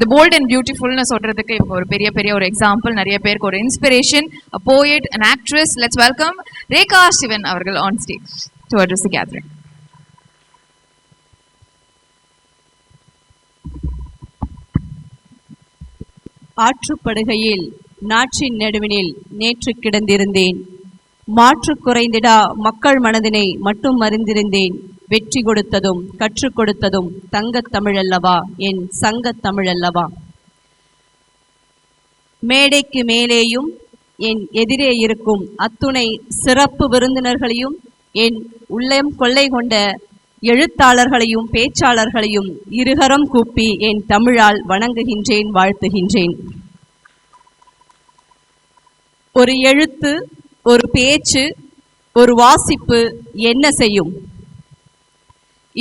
The bolt and பியூட்டிஃபுல்னு சொல்றதுக்கு இப்போ ஒரு பெரிய பெரிய ஒரு எக்ஸாம்பிள் நிறைய பேருக்கு ஒரு inspiration poet and actress let's welcome Rekha Sivan அவர்கள் on stage to address the gathering ஆற்றுப்படுகையில் நாற்றின் நடுவினில் நேற்று கிடந்திருந்தேன். மாற்று குறைந்திடா மக்கள் மனதினை மட்டும் அறிந்திருந்தேன். வெற்றி கொடுத்ததும் கற்றுக் கொடுத்ததும் தங்கத் தமிழல்லவா? என் சங்கத் தமிழல்லவா? மேடைக்கு மேலேயும் என் எதிரே இருக்கும் அத்துணை சிறப்பு விருந்தினர்களையும் என் உள்ளம் கொள்ளை கொண்ட எழுத்தாளர்களையும் பேச்சாளர்களையும் இருகரம் கூப்பி என் தமிழால் வணங்குகின்றேன் வாழ்த்துகின்றேன். ஒரு எழுத்து ஒரு பேச்சு ஒரு வாசிப்பு என்ன செய்யும்?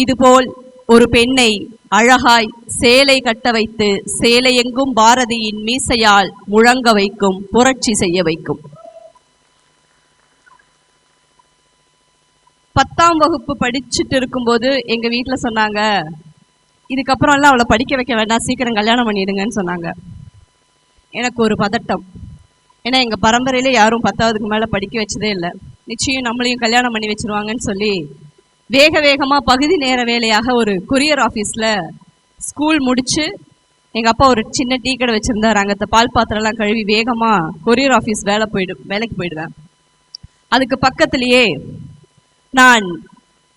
இதுபோல் ஒரு பெண்ணை அழகாய் சேலை கட்ட வைத்து சேலையெங்கும் பாரதியின் மீசையால் முழங்க வைக்கும் புரட்சி செய்ய வைக்கும். பத்தாம் வகுப்பு படிச்சுட்டு இருக்கும்போது எங்க வீட்டில் சொன்னாங்க இதுக்கப்புறம்லாம் அவளை படிக்க வைக்க வேண்டாம் சீக்கிரம் கல்யாணம் பண்ணிடுங்கன்னு சொன்னாங்க. எனக்கு ஒரு பதட்டம். ஏன்னா எங்க பரம்பரையில யாரும் பத்தாவதுக்கு மேல படிக்க வச்சதே இல்லை. நிச்சயம் நம்மளையும் கல்யாணம் பண்ணி வச்சிருவாங்கன்னு சொல்லி வேக வேகமாக பகுதி நேர வேலையாக ஒரு கொரியர் ஆஃபீஸில் ஸ்கூல் முடித்து எங்கள் அப்பா ஒரு சின்ன டீ கடை வச்சுருந்தார். அங்கே பால் பாத்திரம்லாம் கழுவி வேகமாக கொரியர் ஆஃபீஸ் வேலை போயிடு வேலைக்கு போயிடுவேன். அதுக்கு பக்கத்துலேயே நான்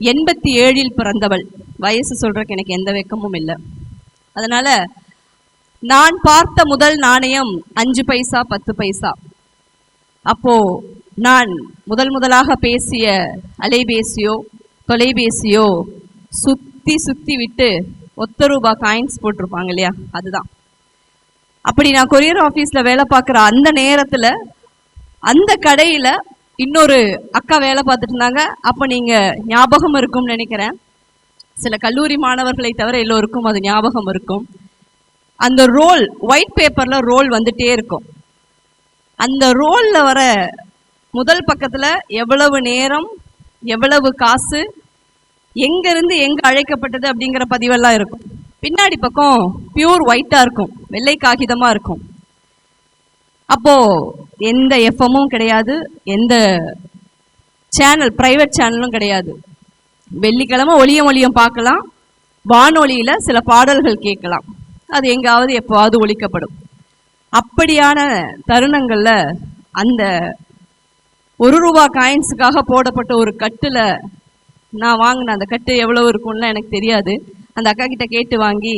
எண்பத்தி ஏழில் பிறந்தவள். வயசு சொல்கிறக்கு எனக்கு எந்த வெக்கமும் இல்லை. அதனால் நான் பார்த்த முதல் நாணயம் அஞ்சு பைசா பத்து பைசா. அப்போ நான் முதல் முதலாக பேசிய அலைபேசியோ தொலைபேசியோ சுத்தி சுத்தி விட்டு ஒத்த ரூபா காயின்ஸ் போட்டிருப்பாங்க இல்லையா? அதுதான். அப்படி நான் கொரியர் ஆஃபீஸில் வேலை பார்க்குற அந்த நேரத்தில் அந்த கடையில் இன்னொரு அக்கா வேலை பார்த்துட்டு இருந்தாங்க. அப்போ நீங்கள் ஞாபகம் இருக்கும்னு நினைக்கிறேன். சில கல்லூரி மாணவர்களை தவிர எல்லோருக்கும் அது ஞாபகம் இருக்கும். அந்த ரோல் ஒயிட் பேப்பரில் ரோல் வந்துட்டே இருக்கும். அந்த ரோலில் வர முதல் பக்கத்தில் எவ்வளவு நேரம் எவ்வளவு காசு எங்க இருந்து எங்க அழைக்கப்பட்டது அப்படிங்கிற பதிவெல்லாம் இருக்கும். பின்னாடி பக்கம் பியூர் ஒயிட்டா இருக்கும். வெள்ளை காகிதமா இருக்கும். அப்போ எந்த எஃப்எம்மும் கிடையாது. எந்த சேனல் பிரைவேட் சேனலும் கிடையாது. வெள்ளிக்கிழமை ஒளியம் ஒளியம் பார்க்கலாம். வானொலியில சில பாடல்கள் கேட்கலாம். அது எங்காவது எப்போவாவது ஒழிக்கப்படும் அப்படியான தருணங்கள்ல அந்த ஒரு ரூபா காயின்ஸுக்காக போடப்பட்ட ஒரு கட்டுல நான் வாங்கின அந்த கட்டு எவ்வளவு இருக்கும்லாம் எனக்கு தெரியாது. அந்த அக்கா கிட்ட கேட்டு வாங்கி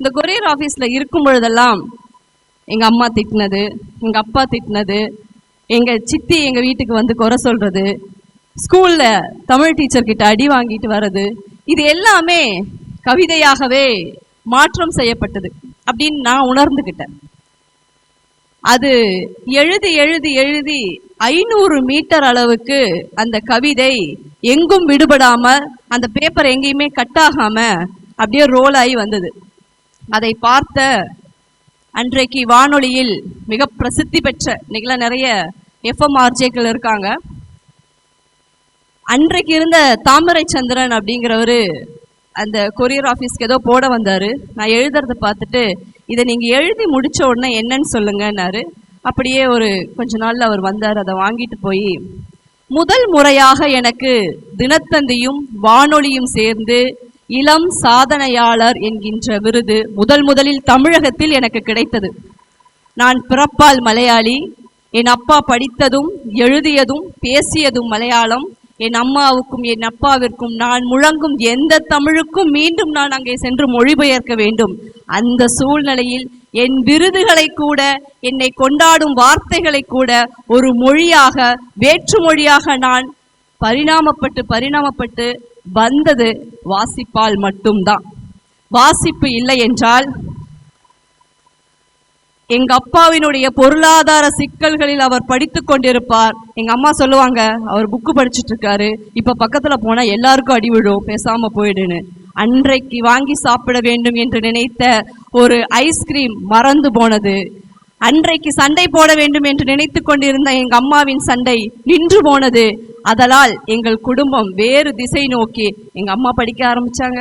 இந்த கொரியர் ஆஃபீஸில் இருக்கும் பொழுதெல்லாம் எங்கள் அம்மா திட்டினது எங்கள் அப்பா திட்டினது எங்கள் சித்தி எங்கள் வீட்டுக்கு வந்து குறை சொல்கிறது ஸ்கூலில் தமிழ் டீச்சர்கிட்ட அடி வாங்கிட்டு வர்றது இது எல்லாமே கவிதையாகவே மாற்றம் செய்யப்பட்டது அப்படின்னு நான் உணர்ந்துக்கிட்டேன் அது எழுதி எழுதி எழுதி ஐநூறு மீட்டர் அளவுக்கு அந்த கவிதை எங்கும் விடுபடாம அந்த பேப்பர் எங்கேயுமே கட் ஆகாம அப்படியே ரோல் ஆகி வந்தது. அதை பார்த்த அன்றைக்கு வானொலியில் மிக பிரசித்தி பெற்ற நிகழ நிறைய எஃப்எம் ஆர்ஜேக்கள் இருக்காங்க. அன்றைக்கு இருந்த தாமரை சந்திரன் அப்படிங்கிறவரு அந்த கொரியர் ஆஃபீஸ்க்கு ஏதோ போட வந்தாரு. நான் எழுதுறத பார்த்துட்டு இதை நீங்க எழுதி முடிச்ச உடனே என்னன்னு சொல்லுங்கன்னாரு. அப்படியே ஒரு கொஞ்ச நாள்ல அவர் வந்தார். அதை வாங்கிட்டு போய் முதல் முறையாக எனக்கு தினத்தந்தியும் வானொலியும் சேர்ந்து இளம் சாதனையாளர் என்கின்ற விருது முதல் முதலில் தமிழகத்தில் எனக்கு கிடைத்தது. நான் பிறப்பால் மலையாளி. என் அப்பா படித்ததும் எழுதியதும் பேசியதும் மலையாளம். என் அம்மாவுக்கும் என் அப்பாவிற்கும் நான் முழங்கும் எந்த தமிழுக்கும் மீண்டும் நான் அங்கே சென்று மொழிபெயர்க்க வேண்டும். அந்த சூழ்நிலையில் என் விருதுகளை கூட என்னை கொண்டாடும் வார்த்தைகளை கூட ஒரு மொழியாக வேற்று மொழியாக நான் பரிணாமப்பட்டு பரிணாமப்பட்டு வந்தது வாசிப்பால் மட்டும்தான். வாசிப்பு இல்லை என்றால் எங்க அப்பாவினுடைய பொருளாதார சிக்கல்களில் அவர் படித்து கொண்டிருப்பார். எங்க அம்மா சொல்லுவாங்க அவர் புக்கு படிச்சுட்டு இருக்காரு இப்ப பக்கத்துல போனா எல்லாருக்கும் அடி விழும் பேசாம போயிடுன்னு. அன்றைக்கு வாங்கி சாப்பிட வேண்டும் என்று நினைத்த ஒரு ஐஸ்கிரீம் மறந்து போனது. அன்றைக்கு சண்டை போட வேண்டும் என்று நினைத்து கொண்டிருந்த எங்க அம்மாவின் சண்டை நின்று போனது. அதனால் எங்கள் குடும்பம் வேறு திசை நோக்கி எங்க அம்மா படிக்க ஆரம்பிச்சாங்க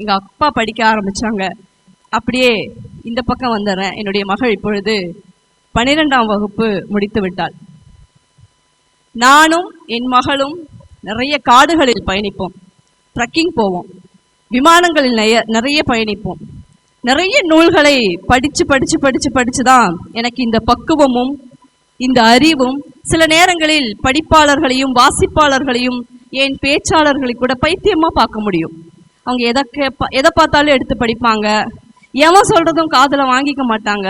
எங்க அப்பா படிக்க ஆரம்பிச்சாங்க. அப்படியே இந்த பக்கம் வந்துடுறேன் என்னுடைய மகள் இப்பொழுது பன்னிரெண்டாம் வகுப்பு முடித்து விட்டாள். நானும் என் மகளும் நிறைய காடுகளில் பயணிப்போம். ட்ரக்கிங் போவோம். விமானங்களில் நிறைய நிறைய பயணிப்போம். நிறைய நூல்களை படித்து படித்து படித்து படித்து தான் எனக்கு இந்த பக்குவமும் இந்த அறிவும் சில நேரங்களில் படிப்பாளர்களையும் வாசிப்பாளர்களையும் என் பேச்சாளர்களை கூட பைத்தியமாக பார்க்க முடியும். அவங்க எதை கேப்பா எதை பார்த்தாலும் எடுத்து படிப்பாங்க. எவன் சொல்றதும் காதில் வாங்கிக்க மாட்டாங்க.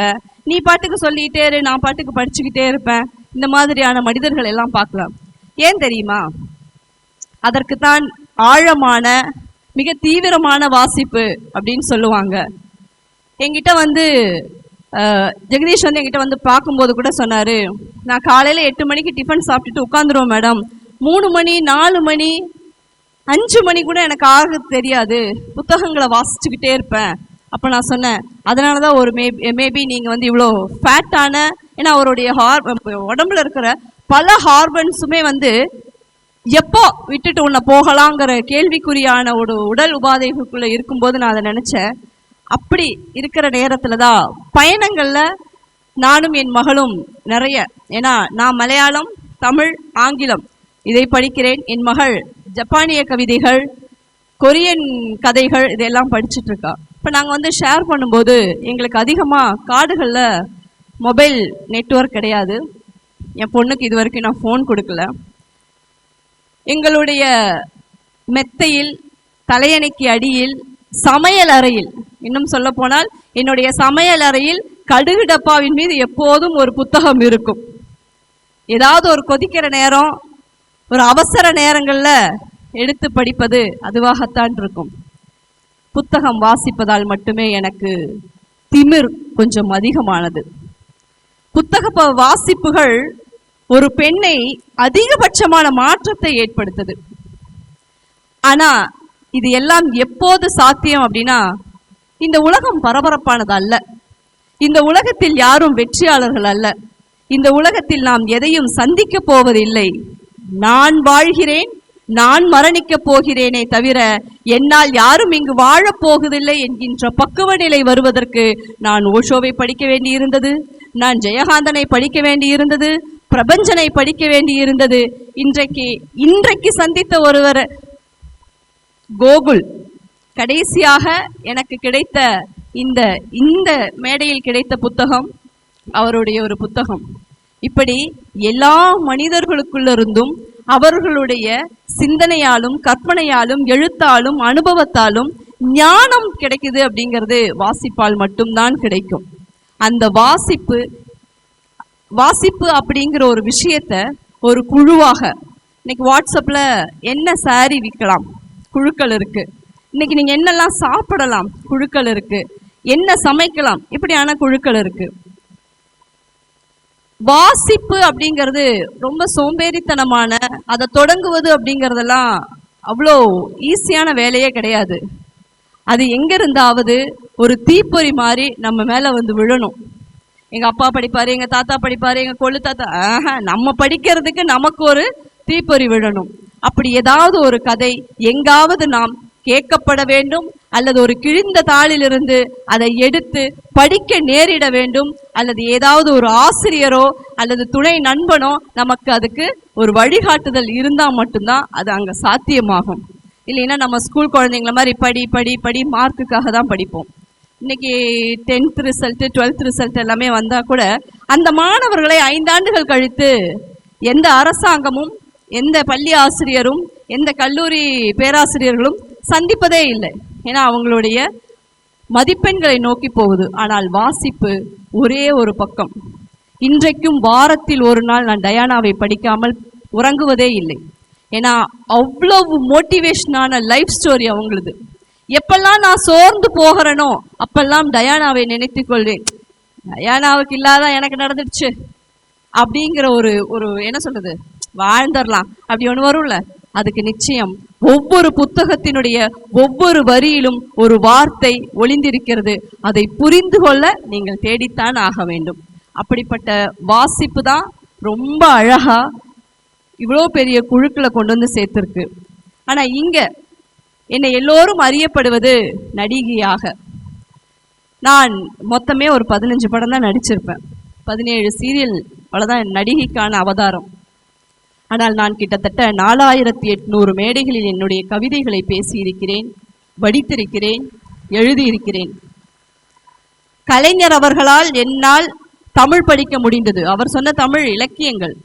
நீ பாட்டுக்கு சொல்லிக்கிட்டே இரு நான் பாட்டுக்கு படிச்சுக்கிட்டே இருப்பேன். இந்த மாதிரியான மனிதர்கள் எல்லாம் பார்க்கலாம். ஏன் தெரியுமா? அதற்குத்தான் ஆழமான மிக தீவிரமான வாசிப்பு அப்படின்னு சொல்லுவாங்க. என்கிட்ட வந்து ஜெகதீஷ் வந்து என்கிட்ட வந்து பார்க்கும்போது கூட சொன்னாரு நான் காலையில எட்டு மணிக்கு டிஃபன் சாப்பிட்டுட்டு உட்காந்துருவோம் மேடம். மூணு மணி நாலு மணி அஞ்சு மணி கூட எனக்கு ஆக தெரியாது. புத்தகங்களை வாசிச்சுக்கிட்டே இருப்பேன். அப்போ நான் சொன்னேன் அதனால தான் ஒரு மே மேபி நீங்கள் வந்து இவ்வளோ ஃபேட்டான ஏன்னா அவருடைய ஹார் உடம்புல இருக்கிற பல ஹார்மன்ஸுமே வந்து எப்போ விட்டுட்டு உன்னை போகலாங்கிற கேள்விக்குறியான ஒரு உடல் உபாதைகளுக்குள்ள இருக்கும்போது நான் அதை நினச்சேன். அப்படி இருக்கிற நேரத்தில் தான் பயணங்களில் நானும் என் மகளும் நிறைய ஏன்னா நான் மலையாளம் தமிழ் ஆங்கிலம் இதை படிக்கிறேன். என் மகள் ஜப்பானிய கவிதைகள் கொரியன் கதைகள் இதெல்லாம் படிச்சுட்டு இருக்கா. இப்போ நாங்கள் வந்து ஷேர் பண்ணும்போது எங்களுக்கு அதிகமாக காடுகளில் மொபைல் நெட்ஒர்க் கிடையாது. என் பொண்ணுக்கு இது வரைக்கும் நான் ஃபோன் கொடுக்கல. எங்களுடைய மெத்தையில் தலையணைக்கு அடியில் சமையல் அறையில் இன்னும் சொல்ல போனால் என்னுடைய சமையல் அறையில் கடுகு டப்பாவின் மீது எப்போதும் ஒரு புத்தகம் இருக்கும். ஏதாவது ஒரு கொதிக்கிற நேரம் ஒரு அவசர நேரங்களில் எடுத்து படிப்பது அதுவாகத்தான் இருக்கும். புத்தகம் வாசிப்பதால் மட்டுமே எனக்கு திமிர் கொஞ்சம் அதிகமானது. புத்தக ப- வாசிப்புகள் ஒரு பெண்ணை அதிகபட்சமான மாற்றத்தை ஏற்படுத்துது. ஆனா இது எல்லாம் எப்போது சாத்தியம் அப்படின்னா இந்த உலகம் பரபரப்பானது அல்ல. இந்த உலகத்தில் யாரும் வெற்றியாளர்கள் அல்ல. இந்த உலகத்தில் நாம் எதையும் சந்திக்க போவதில்லை. நான் வாழ்கிறேன் நான் மரணிக்கப் போகிறேனே தவிர என்னால் யாரும் இங்கு வாழப் போவதில்லை என்கின்ற பக்குவ நிலை வருவதற்கு நான் ஓஷோவை படிக்க வேண்டியிருந்தது நான் ஜெயகாந்தனை படிக்க வேண்டியிருந்தது பிரபஞ்சனை படிக்க வேண்டியிருந்தது. இன்றைக்கு இன்றைக்கு சந்தித்த ஒருவர் கோகுல். கடைசியாக எனக்கு கிடைத்த இந்த இந்த மேடையில் கிடைத்த புத்தகம் அவருடைய ஒரு புத்தகம். இப்படி எல்லா மனிதர்களுக்குள்ளிருந்தும் அவர்களுடைய சிந்தனையாலும் கற்பனையாலும் எழுத்தாலும் அனுபவத்தாலும் ஞானம் கிடைக்குது அப்படிங்கிறது வாசிப்பால் மட்டும்தான் கிடைக்கும். அந்த வாசிப்பு வாசிப்பு அப்படிங்கிற ஒரு விஷயத்த ஒரு குழுவாக இன்னைக்கு வாட்ஸ்அப்பில் என்ன சாரி விற்கலாம்? குழுக்கள் இருக்கு. இன்னைக்கு நீங்கள் என்னெல்லாம் சாப்பிடலாம்? குழுக்கள் இருக்கு. என்ன சமைக்கலாம்? இப்படியான குழுக்கள் இருக்குது வாசிப்பு அப்படிங்கிறது ரொம்ப சோம்பேறித்தனமான அதை தொடங்குவது அப்படிங்கிறதெல்லாம் அவ்வளோ ஈஸியான வேலையே கிடையாது. அது எங்க இருந்தாவது ஒரு தீப்பொறி மாதிரி நம்ம மேலே வந்து விழணும். எங்கள் அப்பா படிப்பார் எங்கள் தாத்தா படிப்பார் எங்கள் கொள்ளு தாத்தா ஆஹா, நம்ம படிக்கிறதுக்கு நமக்கு ஒரு தீப்பொறி விழணும். அப்படி ஏதாவது ஒரு கதை எங்காவது நாம் கேட்கப்பட வேண்டும் அல்லது ஒரு கிழிந்த தாளிலிருந்து அதை எடுத்து படிக்க நேரிட வேண்டும் அல்லது ஏதாவது ஒரு ஆசிரியரோ அல்லது துணை நண்பனோ நமக்கு அதுக்கு ஒரு வழிகாட்டுதல் இருந்தால் மட்டும்தான் அது அங்கே சாத்தியமாகும். இல்லைன்னா நம்ம ஸ்கூல் குழந்தைங்கள மாதிரி படி படி படி மார்க்குக்காக தான் படிப்போம். இன்னைக்கு டென்த் ரிசல்ட்டு டுவெல்த் ரிசல்ட் எல்லாமே வந்தால் கூட அந்த மாணவர்களை ஐந்தாண்டுகள் கழித்து எந்த அரசாங்கமும் எந்த பள்ளி ஆசிரியரும் எந்த கல்லூரி பேராசிரியர்களும் சந்திப்பதே இல்லை. ஏன்னா அவங்களுடைய மதிப்பெண்களை நோக்கி போகுது. ஆனால் வாசிப்பு ஒரே ஒரு பக்கம். இன்றைக்கும் வாரத்தில் ஒரு நாள் நான் டயானாவை படிக்காமல் உறங்குவதே இல்லை. ஏன்னா அவ்வளவு மோட்டிவேஷனான லைஃப் ஸ்டோரி அவங்களுது. எப்பெல்லாம் நான் சோர்ந்து போகிறேனோ அப்பெல்லாம் டயானாவை நினைத்து கொள்வேன். டயானாவுக்கு இல்லாத எனக்கு நடந்துடுச்சு. அப்படிங்கிற ஒரு ஒரு என்ன சொல்றது? வாழ்ந்துடலாம் அப்படி ஒன்று வரும்ல? அதுக்கு நிச்சயம் ஒவ்வொரு புத்தகத்தினுடைய ஒவ்வொரு வரியிலும் ஒரு வார்த்தை ஒளிந்திருக்கிறது. அதை புரிந்து கொள்ள நீங்கள் தேடித்தான் ஆக வேண்டும். அப்படிப்பட்ட வாசிப்பு தான் ரொம்ப அழகா இவ்வளோ பெரிய குழுக்களை கொண்டு வந்து சேர்த்துருக்கு. ஆனா இங்க என்னை எல்லோரும் அறியப்படுவது நடிகையாக. நான் மொத்தமே ஒரு பதினஞ்சு படம் தான் நடிச்சிருப்பேன். பதினேழு சீரியல் அவ்வளோதான் நடிகைக்கான அவதாரம். ஆனால் நான் கிட்டத்தட்ட நாலாயிரத்தி எட்நூறு மேடைகளில் என்னுடைய கவிதைகளை பேசியிருக்கிறேன் வடித்திருக்கிறேன் எழுதியிருக்கிறேன். கலைஞர் அவர்களால் என்னால் தமிழ் படிக்க முடிந்தது. அவர் சொன்ன தமிழ் இலக்கியங்கள்.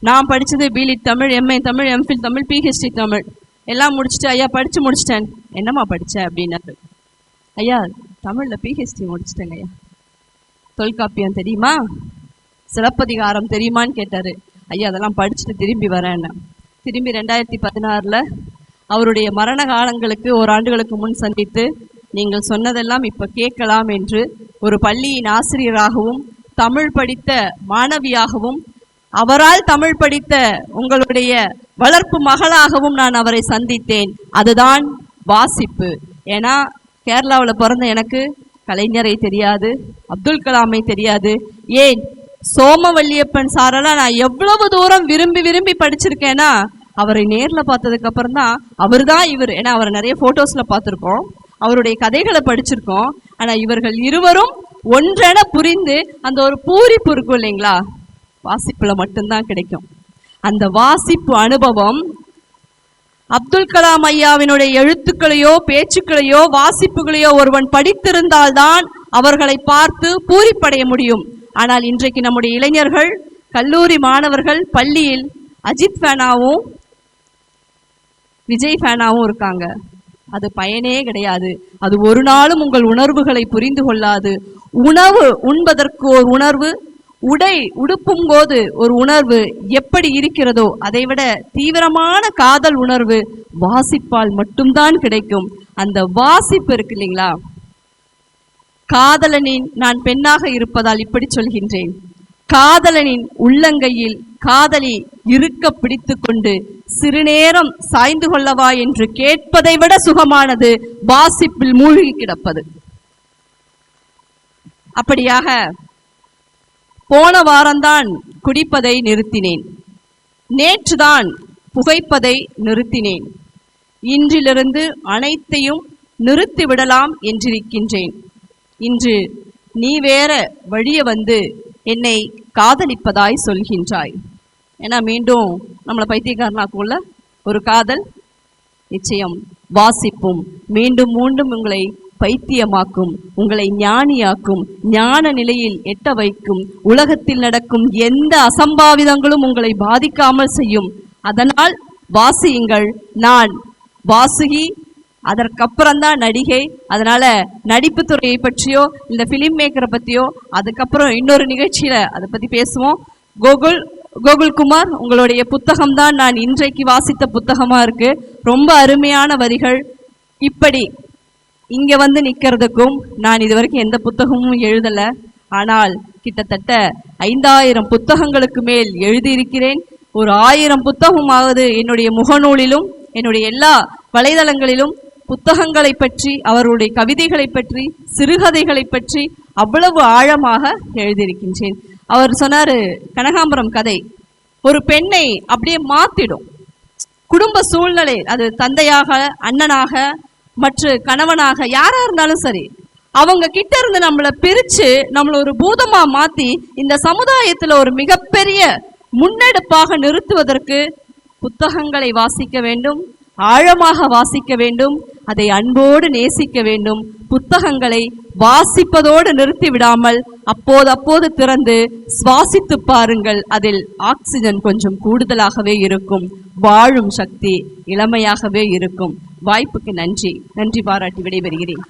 நான் படித்தது BLitt Tamil MA Tamil MPhil Tamil PhD Tamil. எல்லாம் முடிச்சுட்டு ஐயா படித்து முடிச்சிட்டேன். என்னம்மா படித்த அப்படின்னாரு. ஐயா தமிழில் பிஹெச்டி முடிச்சிட்டேங்க ஐயா. தொல்காப்பியம் தெரியுமா? சிலப்பதிகாரம் தெரியுமான்னு கேட்டார். ஐயா அதெல்லாம் படிச்சுட்டு திரும்பி வரேன்னு திரும்பி ரெண்டாயிரத்தி பதினாறில் அவருடைய மரண காலங்களுக்கு ஓராண்டுகளுக்கு முன் சந்தித்து நீங்கள் சொன்னதெல்லாம் இப்போ கேட்கலாம் என்று ஒரு பள்ளியின் ஆசிரியராகவும் தமிழ் படித்த மாணவியாகவும் அவரால் தமிழ் படித்த உங்களுடைய வளர்ப்பு மகளாகவும் நான் அவரை சந்தித்தேன். அதுதான் வாசிப்பு. ஏன்னா கேரளாவில் பிறந்த எனக்கு கலைஞரை தெரியாது அப்துல் கலாமை தெரியாது. ஏன்? சோமவல்லியப்பன் சாரெல்லாம் நான் எவ்வளவு தூரம் விரும்பி விரும்பி படிச்சிருக்கேன்னா அவரை நேரில் பார்த்ததுக்கு அப்புறம் தான் அவர் தான் இவர். ஏன்னா அவரை நிறைய போட்டோஸ்ல பார்த்துருக்கோம். அவருடைய கதைகளை படிச்சிருக்கோம். ஆனா இவர்கள் இருவரும் ஒன்றென புரிந்து அந்த ஒரு பூரிப்பு இருக்கும் இல்லைங்களா? வாசிப்புல மட்டும்தான் கிடைக்கும். அந்த வாசிப்பு அனுபவம் அப்துல் கலாம் ஐயாவினுடைய எழுத்துக்களையோ பேச்சுக்களையோ வாசிப்புகளையோ ஒருவன் படித்திருந்தால்தான் அவர்களை பார்த்து பூரிப்படைய முடியும். ஆனால் இன்றைக்கு நம்முடைய இளைஞர்கள் கல்லூரி மாணவர்கள் பள்ளியில் அஜித் ஃபேனாவும் விஜய் ஃபேனாவும் இருக்காங்க. அது பயனே கிடையாது. அது ஒரு நாளும் உங்கள் உணர்வுகளை புரிந்து கொள்ளாது. உணவு உண்பதற்கு ஒரு உணர்வு உடை உடுப்பும் போது ஒரு உணர்வு எப்படி இருக்கிறதோ அதைவிட தீவிரமான காதல் உணர்வு வாசிப்பால் மட்டும்தான் கிடைக்கும். அந்த வாசிப்பு இருக்கு இல்லைங்களா? காதலனின் நான் பெண்ணாக இருப்பதால் இப்படி சொல்கின்றேன். காதலனின் உள்ளங்கையில் காதலி இருக்க பிடித்து கொண்டு சிறுநேரம் சாய்ந்து கொள்ளவா என்று கேட்பதை விட சுகமானது வாசிப்பில் மூழ்கி கிடப்பது. அப்படியாக போன வாரம்தான் குடிப்பதை நிறுத்தினேன். நேற்றுதான் புகைப்பதை நிறுத்தினேன். இன்றிலிருந்து அனைத்தையும் நிறுத்திவிடலாம் என்றிருக்கின்றேன். இன்று நீ வேற வழிய வந்து என்னை காதலிப்பதாய் சொல்கின்றாய். ஏன்னா மீண்டும் நம்மளை பைத்தியக்காரனாக்குள்ள ஒரு காதல் நிச்சயம் வாசிப்பும் மீண்டும் மீண்டும் உங்களை பைத்தியமாக்கும் உங்களை ஞானியாக்கும் ஞான நிலையில் எட்ட வைக்கும் உலகத்தில் நடக்கும் எந்த அசம்பாவிதங்களும் உங்களை பாதிக்காமல் செய்யும். அதனால் வாசியுங்கள். நான் வாசுகி அதற்கப்புறம் தான் நடிகை. அதனால நடிப்பு துறையை பற்றியோ இந்த ஃபிலிம் மேக்கரை பற்றியோ அதுக்கப்புறம் இன்னொரு நிகழ்ச்சியில அதை பத்தி பேசுவோம். கோகுல் கோகுல்குமார் உங்களுடைய புத்தகம் தான் நான் இன்றைக்கு வாசித்த புத்தகமா இருக்கு. ரொம்ப அருமையான வரிகள். இப்படி இங்க வந்து நிக்கிறதுக்கும் நான் இதுவரைக்கும் எந்த புத்தகமும் எழுதல. ஆனால் கிட்டத்தட்ட ஐந்தாயிரம் புத்தகங்களுக்கு மேல் எழுதியிருக்கிறேன். ஒரு ஆயிரம் புத்தகமாவது என்னுடைய முகநூலிலும் என்னுடைய எல்லா வலைதளங்களிலும் புத்தகங்களை பற்றி அவருடைய கவிதைகளை பற்றி சிறுகதைகளை பற்றி அவ்வளவு ஆழமாக எழுதியிருக்கின்றேன். அவர் சொன்னாரு கனகாம்பரம் கதை ஒரு பெண்ணை அப்படியே மாத்திடும். குடும்ப சூழ்நிலை அது தந்தையாக அண்ணனாக மற்ற கணவனாக யாரா இருந்தாலும் சரி அவங்க கிட்ட இருந்து நம்மளை பிரிச்சு நம்மளை ஒரு பூதமா மாத்தி இந்த சமுதாயத்துல ஒரு மிகப்பெரிய முன்னெடுப்பாக நிறுத்துவதற்கு புத்தகங்களை வாசிக்க வேண்டும் ஆழமாக வாசிக்க வேண்டும் அதை அன்போடு நேசிக்க வேண்டும். புத்தகங்களை வாசிப்பதோடு நிறுத்தி விடாமல் அப்போது அப்போது திறந்து சுவாசித்து பாருங்கள். அதில் ஆக்சிஜன் கொஞ்சம் கூடுதலாகவே இருக்கும். வாழும் சக்தி இளமையாகவே இருக்கும். வாய்ப்புக்கு நன்றி. நன்றி பாராட்டி விடைபெறுகிறேன்.